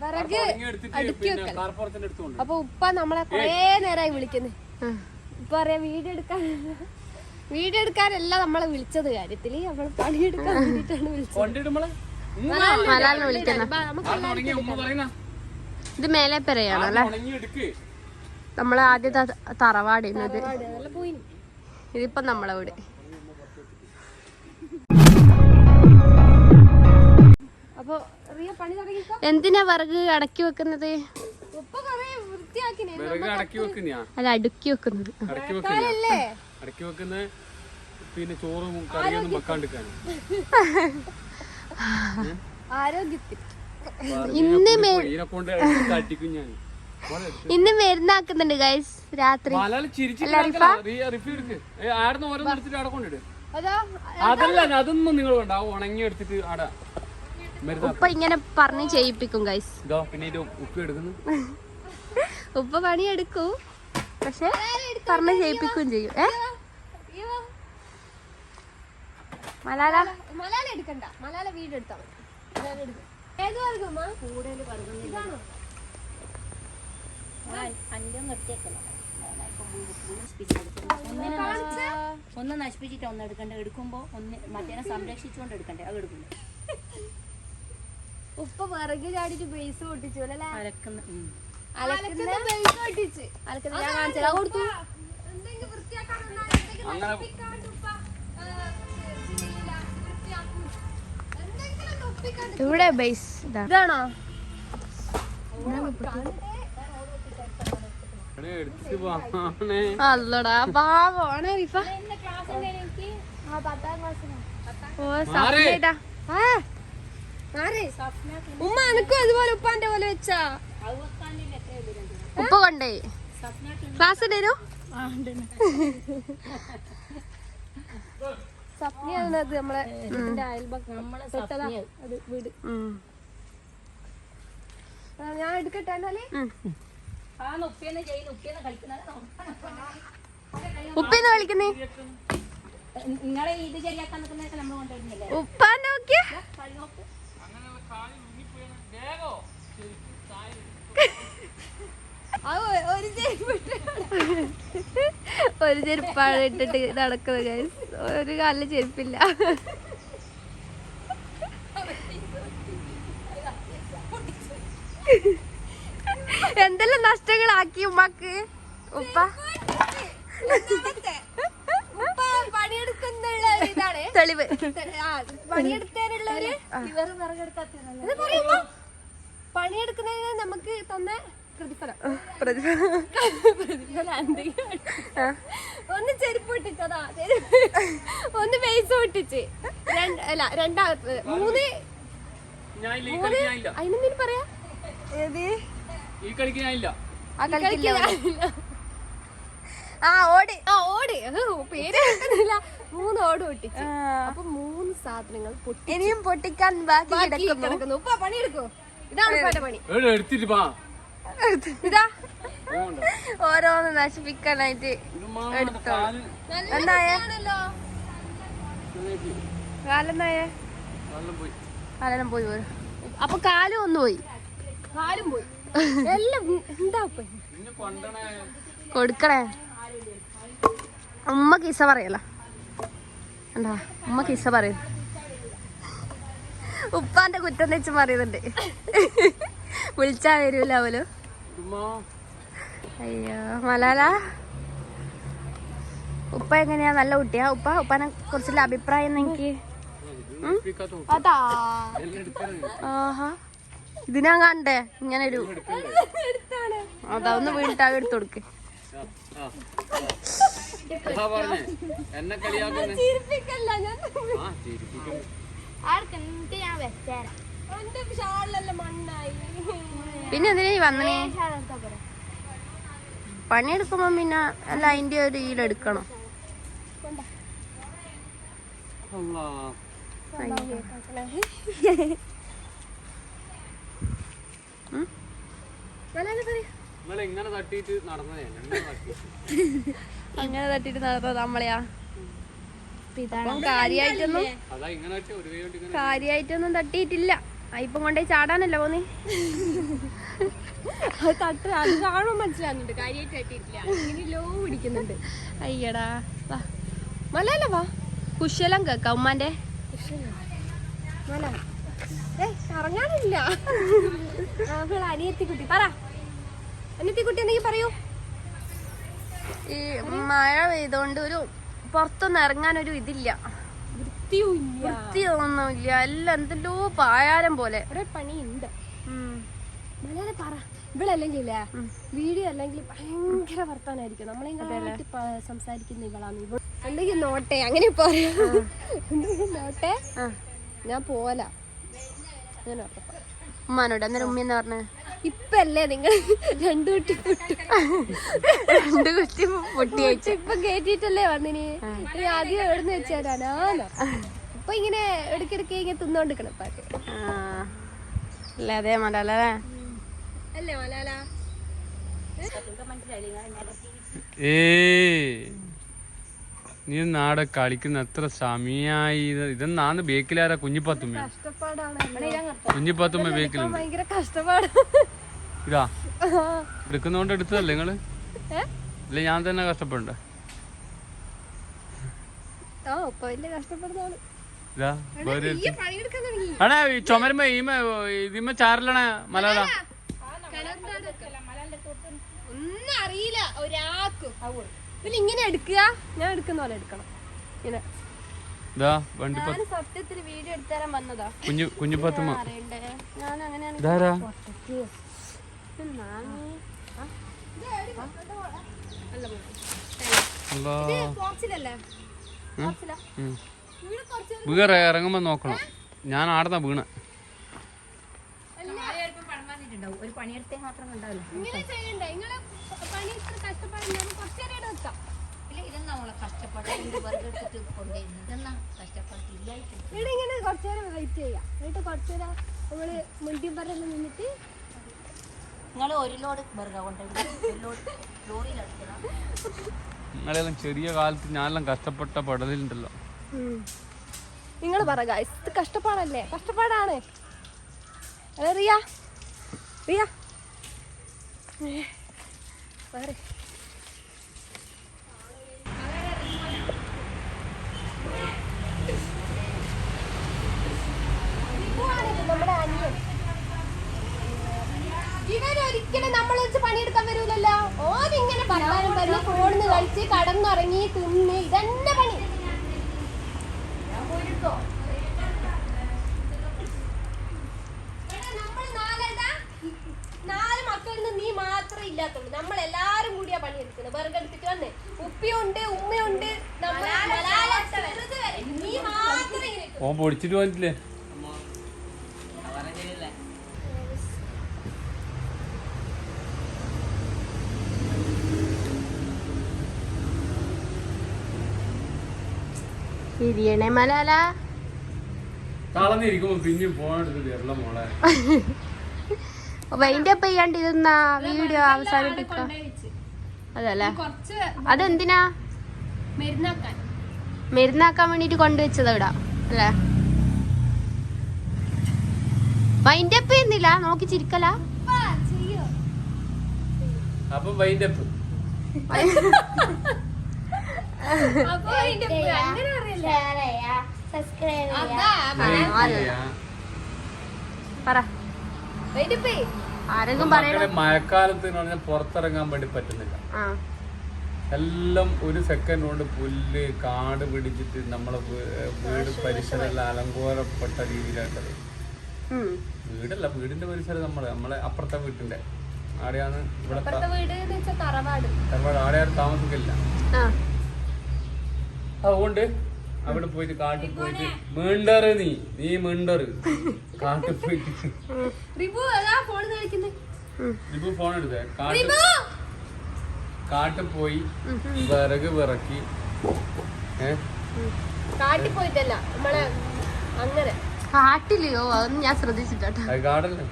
വിറക് അപ്പൊ ഉപ്പ നമ്മളെ കൊറേ നേരമായി വിളിക്കുന്നു. ഉപ്പ പറയാ വീഡിയോ എടുക്കാൻ വീഡിയോ എടുക്കാനല്ല നമ്മളെ വിളിച്ചത്. കാര്യത്തിൽ നമ്മൾ പണിയെടുക്കാൻ വേണ്ടിട്ടാണ് വിളിച്ചത്. ഇത് മേലെ പെരയാണ് അല്ലേ? നമ്മളെ ആദ്യത്തെ തറവാട് ഇത് ഒരുപാട് അതെല്ലാം ഇതിപ്പോ നമ്മളെ വീട്. അപ്പൊ റിയ പണി തുടങ്ങിക്കോ. എന്തിനാ വിറക് അടക്കി വെക്കുന്നത്? ഉപ്പ കൊറേ വൃത്തിയാക്കിനെ വിറക് അടക്കി വെക്കുന്നയാ? അല്ല അടുക്കി വെക്കുന്നത്. അടക്കി വെക്കുന്ന അല്ലേ? അടക്കി വെക്കുന്ന പിന്നെ ചോറും കറിയൊന്നും വെക്കാണ്ടിരിക്കാനും? ആരോഗ്യത്തിന് ഇന്ന് ഇന്ന് മരുന്നാക്കുന്നുണ്ട് ഗൈസ് രാത്രി. അതല്ല അതൊന്നും നിങ്ങൾ വേണ്ട. ആ ഉണങ്ങി എടുത്തിട്ട് ആടാ. ഉപ്പ ഇങ്ങനെ പറഞ്ഞ് ചെയ്യിപ്പിക്കും ഗൈസ് ഇതോ പിന്നെ ഇത് ഉപ്പ് എടുക്കുന്നു. ഉപ്പ പണിയെടുക്കൂ. പക്ഷെ പറഞ്ഞ് ചെയ്യിപ്പിക്കുകയും ചെയ്യും. ഏ? മലാല? മലാല എടുക്കണ്ട. മലാല വീട് എടുത്താ മതി. മലയാള എടുക്ക. ഏത് വർഗമാ കൂടുതൽ ഇതാണോ? ഒന്ന് നശിപ്പിച്ചിട്ട് ഒന്ന് എടുക്കണ്ടേ? എടുക്കുമ്പോ ഒന്ന് മറ്റേനെ സംരക്ഷിച്ചുകൊണ്ട് എടുക്കണ്ടേ? അത് എടുക്കില്ല ഉപ്പ വിറക് ചാടിട്ട് ബേസ് പൊട്ടിച്ചു അല്ലേ? അലക്കുന്ന അലക്കുന്ന ബേസ് പൊട്ടിച്ച്. അലക്കുന്ന ഞാൻ കാണിച്ചാ കൊടുത്തു അങ്ങനെ ഇവിടെ ബേസ് ഇതാ. ഇതാണോ? അല്ലടാ പാവാണ് റിഫ ഓ സാറേ സഫ്നേട്ടാ ആ. ആരെ ഉമ്മ എനക്കും അതുപോലെ ഉപ്പാന്റെ പോലെ വെച്ചാ. ഉപ്പ കണ്ടേ? ക്ലാസ് തരൂ സപ്നിയാണ് അത് നമ്മളെ വീട്. ഞാൻ എടുക്കട്ടെ എന്നാൽ? ഉപ്പന്ന് കൊണ്ടുവരുന്നില്ലേ? ഉപ്പ നോക്കിയ. ഒരു ചെരുപ്പാണ് ഇട്ടിട്ട് നടക്കുന്നത് ഗൈസ് ഒരു കാലിൽ ചെരുപ്പില്ല. എന്തെല്ലാം നഷ്ടങ്ങളാക്കി ഉമ്മക്ക്? ഉപ്പ? തെളിവ്. പണിയെടുക്കുന്നതിന് നമുക്ക് തന്ന പ്രതിഫലം. പ്രതിഫലം. പ്രതിഫലം എന്തെങ്കിലും ഒന്ന് ചെരുപ്പ് ഇട്ടിച്ചതാ ഒന്ന് ബേസ് പൊട്ടിച്ച്. രണ്ട് അല്ല രണ്ടാമത് മൂന്ന്. മൂന്ന്. അതിനെന്തിനു പറയാ? ഏത്? ഈ കളിക്ക് ഞാനില്ല ആ കളിക്കില്ല. ആ ഓടി. ആ ഓടി. പേര് കേൾക്കുന്നില്ല മൂന്ന് ഓട് പൊട്ടിച്ച്. അപ്പൊ മൂന്ന് സാധനങ്ങൾ ഇനിയും പൊട്ടിക്കാൻ ബാക്കി കിടക്കുന്നു. ഉപ്പ പണിയെടുക്കോ? ഇതാണ് പണി. എടുത്തിട്ട് പാ ഇതാ. ഓരോന്ന് നശിപ്പിക്കാനായിട്ട് എടുത്തോ എന്തായേ കാലെന്നായേ കാലെല്ലാം പോയി പോരും അപ്പൊ കാലും ഒന്ന് പോയി. കാലും പോയി. എല്ലാം എന്താ കൊടുക്കണേ. അമ്മ കിസ പറയല. എന്താ? ഉമ്മ കിസ പറയും. ഉപ്പാന്റെ കുറ്റം വെച്ച് പറയുന്നുണ്ട്. വിളിച്ചാ വരൂല അവലു അയ്യോ മലാല. ഉപ്പ എങ്ങനെയാ? നല്ല കുട്ടിയാ? ഉപ്പ ഉപ്പാനെ കുറിച്ചുള്ള അഭിപ്രായം എനിക്ക്. അതാ. ആഹാ. ഇതിനാ കണ്ടേ? ഇങ്ങനെ ഒരു അതാ ഒന്ന് വീണിട്ടാ എടുത്തു കൊടുക്ക്. പറഞ്ഞേ. എന്നെ കളിയാക്കുന്നേ. ചിരിപ്പിക്കല്ല ഞാൻ ആ ചിരിപ്പിക്കുന്നു എന്റെ ഷാളിലെല്ലാം മണ്ണായി. പിന്നെ എന്തിനാ ഈ വന്നേ? പണിയെടുക്കുമ്പോ പിന്നെ അല്ല അതിന്റെ ഒരു ഈലെടുക്കണം അല്ലാ. അങ്ങനെ തട്ടിട്ട് നടന്നത് നമ്മളെയാ. കാര്യായിട്ടൊന്നും കാര്യായിട്ടൊന്നും തട്ടിയിട്ടില്ല. ഇപ്പം കൊണ്ടേ ചാടാനല്ല പോന്നി? തട്ട് അത് കാണുമ്പോൾ മനസ്സിലാകുന്നുണ്ട് കാര്യമായിട്ട് കെട്ടിയിട്ടില്ല ഇങ്ങനെ ലോ പിടിക്കുന്നുണ്ട്. അയ്യടാ വാ. മലയല്ല വാ? കുശലം കേക്കാം ഉമ്മാന്റെ. മല. ഏ ഇറങ്ങാനില്ല അനിയത്തി കുട്ടി പറ. അനിയത്തിക്കുട്ടി എന്തെങ്കിലും പറയൂ. ഈ മഴ പെയ്തോണ്ട് ഒരു പുറത്തൊന്നും ഇറങ്ങാൻ ഒരു ഇതില്ല വൃത്തിയൊന്നുമില്ല. എല്ലാം എന്തെല്ലോ പായാരം പോലെ. പണിയുണ്ട്. മലയാളം പറ. ഇവളല്ലെങ്കിൽ ഇല്ലേ വീഡിയോ അല്ലെങ്കിൽ ഭയങ്കര വർത്താനായിരിക്കും. നമ്മളെ സംസാരിക്കുന്ന ഇവളാണ് ഇവൾ. എന്തെങ്കിലും നോട്ടെ? അങ്ങനെ പറയാ. എന്തെങ്കിലും നോട്ടെ? ഞാൻ പോല അങ്ങനെ. ഉമ്മാനോട് അന്നേരം ഉമ്മയെന്ന് പറഞ്ഞ. ഇപ്പല്ലേ നിങ്ങൾ രണ്ടു കുട്ടി പൊട്ടി. രണ്ടു കുട്ടി പൊട്ടി ഇപ്പൊ കേട്ടിട്ടല്ലേ വന്നിനി? ഇനി ആദ്യം എവിടുന്ന് വെച്ചാരാനാ ഇപ്പൊ ഇങ്ങനെ ഇടയ്ക്കിടയ്ക്ക് ഇങ്ങനെ തിന്നോണ്ടിരിക്കണം പാട്ട് അല്ലേ അതേ മലയാള അല്ലേ? മലാല ഏ നീ നാടെ കളിക്കുന്ന എത്ര സമയായി? ഇത് ഇതെന്നാന്ന് ബേക്കിലാരാ കുഞ്ഞിപ്പത്തുമ്മ? കഷ്ടപ്പാടാണ്. കുഞ്ഞിപ്പത്തുമ്മ കഷ്ടപ്പാട് ഇതാ. എടുക്കുന്നോണ്ട് എടുത്തതല്ലേ നിങ്ങൾ? ഇല്ല അല്ലെ ഞാൻ തന്നെ കഷ്ടപ്പെടണ്ടേ? ഈ ചുമരുമ്പോ ഈമ ഇതിമ്മ ചാറിലണേ മലയാള. ഒന്നും അറിയില്ല ഒരാൾക്കും. പിന്നെ ഇങ്ങനെ എടുക്കുക. ഞാൻ എടുക്കുന്ന പോലെ എടുക്കണം. ഇങ്ങനെ. ഇതാ ഞാൻ സത്യത്തിൽ വീഡിയോ വന്നതാ. കുഞ്ഞു കുഞ്ഞു ഞാൻ അങ്ങനെയാണ് ഇതാരാ? വീറെ ഇറങ്ങുമ്പോ നോക്കണം. ഞാൻ ആടുന്ന വീണ. ഒരു പണിയെടുത്തേ മാത്രം ഉണ്ടാവില്ല. ഇങ്ങനെ ചെയ്യണ്ടേ. നിങ്ങൾ പണി ഇത്ര കഷ്ടപ്പാടുണ്ടാവും കുറച്ച് നേരം ഇവിടെ വെക്കാം ഇല്ല ഇതെന്നാ നമ്മളെ കഷ്ടപ്പാട്? ഇത് വെറുതെ എടുത്തിട്ട് കൊണ്ടുവരുന്നത് ഇതെന്നാ കഷ്ടപ്പാടില്ലായിട്ട് ഇവിടെ ഇങ്ങനെ കുറച്ച് വെയിറ്റ് ചെയ്യാം. എന്നിട്ട് കുറച്ച് നേരം നമ്മൾ മുൻപ് പറഞ്ഞ് നിന്നിട്ട് നിങ്ങൾ ഒരു ലോഡ് ബർഗ നിങ്ങളെല്ലാം ചെറിയ കാലത്ത് ഞാനെല്ലാം കഷ്ടപ്പെട്ട പടലുണ്ടല്ലോ നിങ്ങൾ പറ ഇത് കഷ്ടപ്പാടല്ലേ? കഷ്ടപ്പാടാണ്. അതറിയാ റിയ? Padre. വേറെ നമ്മുടെ അനിയൻ ഇവരൊരിക്കലും നമ്മൾ വെച്ച് പണിയെടുക്കാൻ വരൂലല്ലോ. ഓൻ ഇങ്ങനെ പറയാനും പറഞ്ഞ് ഫോണിന്ന് കളിച്ച് കടന്നുറങ്ങി തിന്ന് ഇതന്നെ പണി. ഞാൻ എടാ, നമ്മൾ എല്ലാരും കൂടിയാ പണിയെടുക്കുന്നത് വെറുതെടുത്തിട്ട് വന്നേ. ഉപ്പിയുണ്ട് ഉമ്മയുണ്ട്. ഓൻ പൊടിച്ചിട്ട് പോയിട്ടില്ലേ ഇരിയണേ മലാല. കളന്നിരിക്കുമ്പോ പിന്നെയും പോകാൻ എടുത്തിട്ട് എല്ലാം മോളെ. വൈൻഡ് അപ്പ് ചെയ്യാണ്ട് ഇതെന്നാ വീഡിയോ അവസാനിപ്പിക്കാം. അതല്ലേ? അതെന്തിനാ? മരുന്നാക്കാൻ. വേണ്ടിട്ട് കൊണ്ടുവച്ചത് ഇവിടെ അല്ലേ? വൈൻഡപ്പ് ചെയ്യുന്നില്ല നോക്കി ചിരിക്കല. അപ്പാ, വൈൻഡപ്പ് അതാ പറ. മഴക്കാലത്ത് പറഞ്ഞാൽ പുറത്തിറങ്ങാൻ വേണ്ടി പറ്റുന്നില്ല. ആ. എല്ലാം ഒരു സെക്കൻഡ് കൊണ്ട് പുല്ല് കാട് പിടിച്ചിട്ട് നമ്മളെ വീട് പരിസരം എല്ലാം അലങ്കോലപ്പെട്ട രീതിയിലായിട്ടത്. വീടല്ല വീടിന്റെ പരിസരം നമ്മൾ നമ്മളെ അപ്പുറത്തെ വീട്ടിന്റെ. ആടെയാണ് ഇവിടെ തറവാട്. ഒരുപാട് ആടെ ആരും താമസിക്കില്ല. ആ. അതുകൊണ്ട് അവിടെ പോയിട്ട് കാട്ടിൽ പോയിട്ട് മിണ്ടർ നീ നീ മിണ്ടർ കാട്ടിൽ പോയിട്ട്. റിബു അതാ ഫോൺ കളിക്കുന്നത് റിബു ഫോൺ എടുത്തേ. കാട്ടിൽ കാട്ടിൽ പോയി വിറക് വിറക്കി. ഏ? കാട്ടിൽ പോയിട്ടല്ല നമ്മളെ അങ്ങനെ. കാട്ടിലെയോ? അതൊന്നും ഞാൻ ശ്രദ്ധിച്ചിട്ടോ അത് കാടല്ലേ?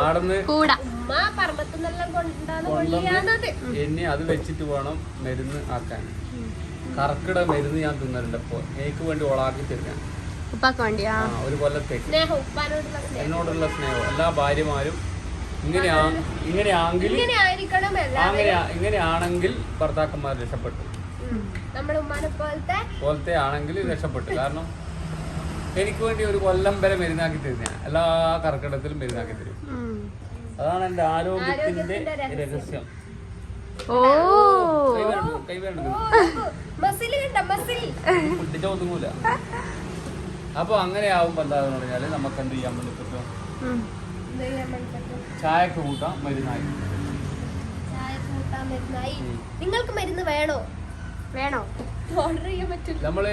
ആടന്ന് കൂട. ഉമ്മ പറമ്പത്തുനിന്നെല്ലാം കൊണ്ടാന്ന് കൊള്ളിയാന്നത്. എന്നെ അത് വെച്ചിട്ട് വേണം മരുന്ന് ആക്കാൻ. കറക്കിട മരുന്ന് ഞാൻ തിന്നലുണ്ട് അപ്പോ എനിക്ക് വേണ്ടി ഓളാക്കി തരുന്ന ഒരു കൊല്ലത്തേക്ക്. എന്നോടുള്ള സ്നേഹം. എല്ലാ ഭാര്യമാരും ഇങ്ങനെയാ ഇങ്ങനെയാണെങ്കിൽ ഇങ്ങനെയാണെങ്കിൽ ഭർത്താക്കന്മാർ രക്ഷപ്പെട്ടു. പോലത്തെ ആണെങ്കിൽ രക്ഷപ്പെട്ടു. കാരണം എനിക്ക് വേണ്ടി ഒരു കൊല്ലം വരെ മരുന്നാക്കി തരുന്ന എല്ലാ കർക്കിടത്തിലും മരുന്നാക്കി തരും. അതാണ് എന്റെ ആരോഗ്യത്തിന്റെ രഹസ്യം. ഓ. ഒതുങ്ങൂല. അപ്പൊ അങ്ങനെ ആവുമ്പോ എന്താന്ന് പറഞ്ഞാൽ നമുക്ക് എന്ത് ചെയ്യാൻ വേണ്ടി പറ്റും? ചായക്ക് കൂട്ടാം മരുന്നായി. നിങ്ങൾക്ക് മരുന്ന് വേണോ? വേണോ? ഓർഡർ ചെയ്യാൻ പറ്റില്ല. നമ്മൾ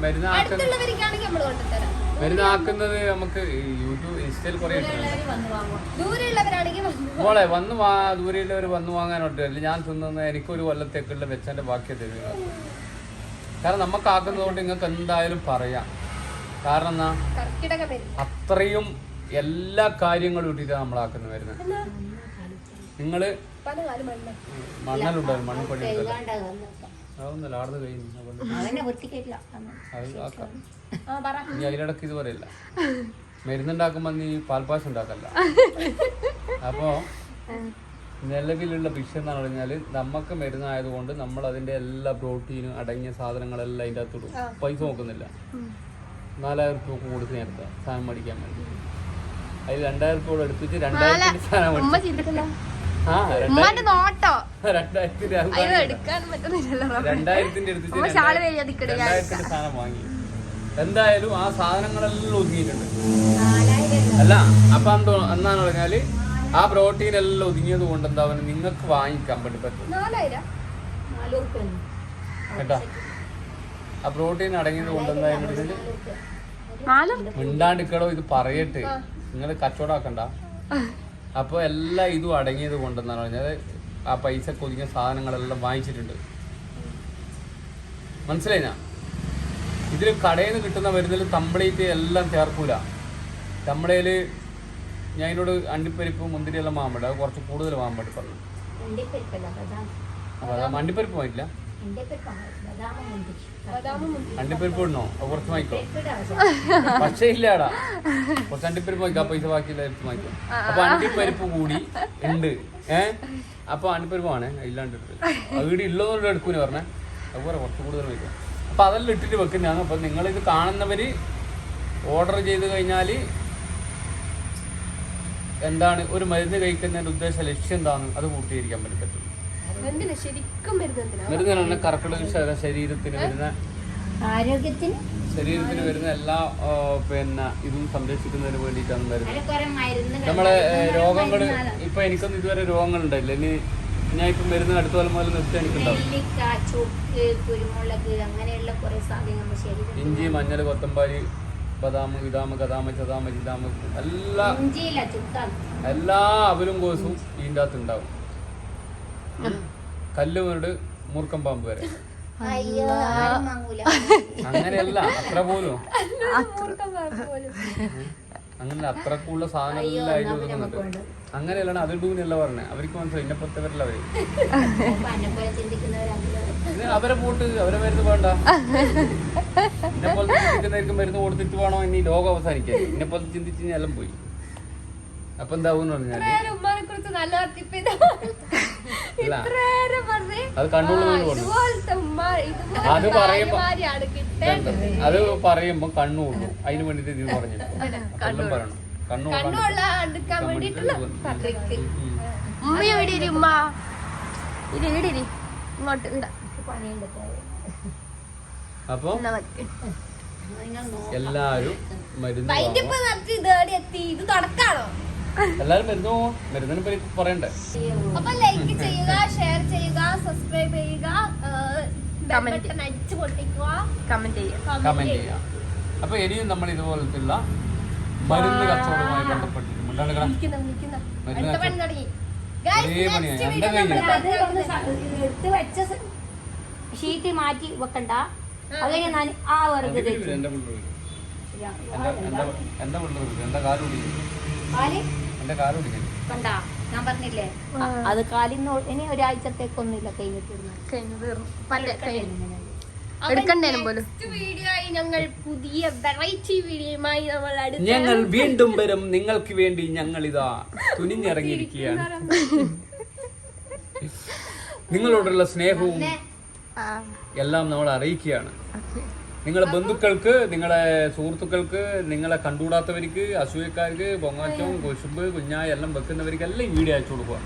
മരുന്ന് അടുത്തുള്ളവർക്കാണെങ്കിൽ നമ്മൾ കൊണ്ടുതരാം മരുന്നാക്കുന്നത് നമുക്ക് യൂട്യൂബ് ഇൻസ്റ്റയിൽ കുറെ മോളെ വന്ന് വാ ദൂരെയുള്ളവർ വന്ന് വാങ്ങാനോട്ട് അല്ല ഞാൻ തിന്നുന്ന എനിക്കൊരു കൊല്ലത്തേക്കുള്ള വെച്ചാന്റെ ബാക്കി തരിക കാരണം നമുക്ക് ആക്കുന്നതുകൊണ്ട് നിങ്ങൾക്ക് എന്തായാലും പറയാം. കാരണം എന്നാ? അത്രയും എല്ലാ കാര്യങ്ങളും ഇട്ടിട്ടാണ് നമ്മളാക്കുന്ന വരുന്നത് നിങ്ങൾ മണ്ണലുണ്ടാവും മണ്ണ് പണി. അതൊന്നല്ല ആടുന്ന് കഴിഞ്ഞു ഇനി അതിലിടക്ക് ഇത് പറയില്ല മരുന്നുണ്ടാക്കുമ്പോ നീ പാൽപ്പാശം ഉണ്ടാക്കല്ല അപ്പോ നിലവിലുള്ള വിഷയം എന്ന് പറഞ്ഞാൽ നമുക്ക് മരുന്നായതുകൊണ്ട് നമ്മൾ അതിന്റെ എല്ലാ പ്രോട്ടീനും അടങ്ങിയ സാധനങ്ങളെല്ലാം അതിന്റെ അകത്തോടും പൈസ നോക്കുന്നില്ല. നാലായിരം റുപ്യ കൊടുത്ത് നേരത്തെ സാധനം മേടിക്കാൻ വേണ്ടി. അതിൽ രണ്ടായിരം രൂപ എടുത്തിട്ട് രണ്ടായിരത്തിന്റെ സാധനം മേടിച്ചു. ആ രണ്ടായിരം അയ്യോ എടുക്കാൻ പറ്റുന്നില്ലല്ലോ ഷാൾ സാധനം വാങ്ങി. എന്തായാലും ആ സാധനങ്ങളെല്ലാം ഒതുങ്ങിയിട്ടുണ്ട്. അല്ല അപ്പൊ എന്തോ എന്നാന്ന് പറഞ്ഞാൽ ആ പ്രോട്ടീൻ എല്ലാം ഒതുങ്ങിയത് കൊണ്ട് എന്താ നിങ്ങൾക്ക് വാങ്ങിക്കാൻ വേണ്ടി പറ്റും. കേട്ടാ? ആ പ്രോട്ടീൻ അടങ്ങിയത് കൊണ്ട് എന്തായാലും മിണ്ടാണ്ടിക്കടോ ഇത് പറയട്ടെ. നിങ്ങൾ കച്ചവടാക്കണ്ട അപ്പൊ എല്ലാ ഇതും അടങ്ങിയത് കൊണ്ടെന്നാണ് പറഞ്ഞാൽ ആ പൈസ ഒതുങ്ങിയ സാധനങ്ങളെല്ലാം വാങ്ങിച്ചിട്ടുണ്ട്. മനസ്സിലായി ഞാൻ ഇതിൽ കടയിൽ നിന്ന് കിട്ടുന്ന മരുന്നിൽ തമ്പിളേറ്റ് എല്ലാം ചേർക്കൂല. തമ്പളയിൽ ഞാൻ ഇതിനോട് അണ്ടിപ്പരിപ്പ് മുന്തിരി എല്ലാം വാങ്ങാൻ അത് കുറച്ച് കൂടുതൽ വാങ്ങാൻ വേണ്ടി പറഞ്ഞു. മണ്ടിപ്പരിപ്പ് പരിപ്പല്ല കുറച്ച് വാങ്ങിക്കോ. പക്ഷേ. പക്ഷേ ഇല്ലാടാ. കുറച്ച് അണ്ടിപ്പരിപ്പ് വാങ്ങിക്കാം. പൈസ ബാക്കിയുള്ള എടുത്ത് വാങ്ങിക്കാം. അപ്പൊ അണ്ടിപ്പരിപ്പ് കൂടി ഉണ്ട്. ഏ? അപ്പൊ അണ്ടിപ്പരിപ്പാണ് ഇല്ലാണ്ട് വീട് ഉള്ളതുകൊണ്ട് എടുക്കൂന്ന് പറഞ്ഞേ. അതുപോലെ കുറച്ച് കൂടുതൽ വാങ്ങിക്കാം. അപ്പൊ അതെല്ലാം ഇട്ടിട്ട് വെക്കുന്നതാണ്. അപ്പൊ നിങ്ങളിത് കാണുന്നവര് ഓർഡർ ചെയ്ത് കഴിഞ്ഞാൽ എന്താണ്? ഒരു മരുന്ന് കഴിക്കുന്നതിന്റെ ഉദ്ദേശ ലക്ഷ്യം എന്താണ് അത് പൂർത്തീകരിക്കാൻ പറ്റും എന്തിനാ ശരിക്കും മരുന്ന് കർക്കിടക ശരീരത്തിന് വരുന്ന ആരോഗ്യത്തിന്? ശരീരത്തിന് വരുന്ന എല്ലാ പിന്നെ ഇതും സംരക്ഷിക്കുന്നതിന് വേണ്ടിയിട്ടാണ് മരുന്ന്. നമ്മളെ രോഗങ്ങൾ ഇപ്പൊ എനിക്കൊന്നും ഇതുവരെ രോഗങ്ങൾ ഉണ്ടായില്ല ഇനി ഞാൻ ഇപ്പൊ മരുന്ന് അടുത്ത കൊല്ലം മുതൽ നിർത്തി എനിക്കുണ്ടാവും. ഇഞ്ചി മഞ്ഞൾ കൊത്തമ്പാരി ബദാം ഇതാമ കഥാമ ചതാമ ചിതാമ എല്ലാ എല്ലാ അവരും കോസും ഇതിന്റെ അകത്ത് ഉണ്ടാവും. കല്ല് മുതൽ മൂർക്കം പാമ്പ് വരെ. അങ്ങനെയല്ല അത്ര പോലും. അങ്ങനെ അത്രക്കുള്ള സാധനങ്ങളെല്ലാം അതിൽ ഒതുങ്ങുന്നുണ്ട് അങ്ങനെയല്ലാണ് അത് ഇടൂന്നല്ല പറഞ്ഞത് അവർക്ക് മനസ്സിലായി എന്നെ പോലെ അവർ. ഇത് അവരെ പോട്ട് അവരെ മരുന്ന് വേണ്ട. എന്നെ പോലെ ചിന്തിക്കുന്നവർക്ക് മരുന്ന് കൊടുത്തിട്ട് വേണോ ഇനി ലോകം അവസാനിക്കാൻ? എന്നെ പോലെ ചിന്തിച്ച് പോയി. അപ്പൊ എന്താവും പറഞ്ഞാൽ? അത് അത് പറയുമ്പോ- അത് പറയുമ്പോ അതിന് വേണ്ടിട്ട് ഇത് പറഞ്ഞു. എല്ലാം പറയണം. അപ്പൊ എല്ലാരും മരുന്ന് ഇത് തുടക്കാണോ? എല്ലാരും മരുന്ന് പോവും മരുന്നിനെ പറ്റി പറയണ്ടേ? അപ്പൊ ലൈക്ക് ചെയ്യുക ഷെയർ ചെയ്യുക സബ്സ്ക്രൈബ് ചെയ്യുക അടിച്ചു പൊട്ടിക്കുക. കമന്റ് ചെയ്യുക. ചെയ്യാം അപ്പൊ ഇനിയും നമ്മൾ ഇതുപോലത്തുള്ള മരുന്ന് കച്ചവടവുമായി ബന്ധപ്പെട്ടിട്ട് മുണ്ടാണ്ട് കിട. നിൽക്കുന്ന നിൽക്കുന്ന. മരുന്ന് അടുത്ത പണി തുടങ്ങി. Guys, ഒരേ next പണിയാ. video എന്റെ നമ്മൾ അത് ഒന്ന് സ- എടുത്ത് വെച്ച സ- ഷീറ്റ് മാറ്റി വെക്കണ്ട. അങ്ങനെ ഞാൻ ആ അതിൽ എന്താ എന്റെ പിള്ളേർ കണ്ട? ഞാൻ പറഞ്ഞില്ലേ? അത് കാലിന്ന് ഇനി ഒരാഴ്ചത്തേക്കൊന്നുമില്ല കഴിഞ്ഞു തീർന്നു. എടുക്കണ്ടേനും പോലും. വീഡിയോ ആയി ഞങ്ങൾ പുതിയ വെറൈറ്റി വീഡിയോയുമായി നമ്മൾ അടുത്ത ഞങ്ങൾ വീണ്ടും വരും. നിങ്ങൾക്ക് വേണ്ടി ഞങ്ങൾ ഇതാ തുനിഞ്ഞിറങ്ങിയിരിക്കുകയാണ്. നിങ്ങളോടുള്ള സ്നേഹവും എല്ലാം നമ്മൾ അറിയിക്കുകയാണ്. നിങ്ങളെ ബന്ധുക്കൾക്ക് നിങ്ങളെ സുഹൃത്തുക്കൾക്ക് നിങ്ങളെ കണ്ടുകൂടാത്തവർക്ക് അസൂയക്കാർക്ക് പൊങ്ങാറ്റവും കൊശുമ്പ് കുഞ്ഞായ എല്ലാം വെക്കുന്നവർക്ക് എല്ലാം ഈ വീഡിയോ അയച്ചു കൊടുക്കുക.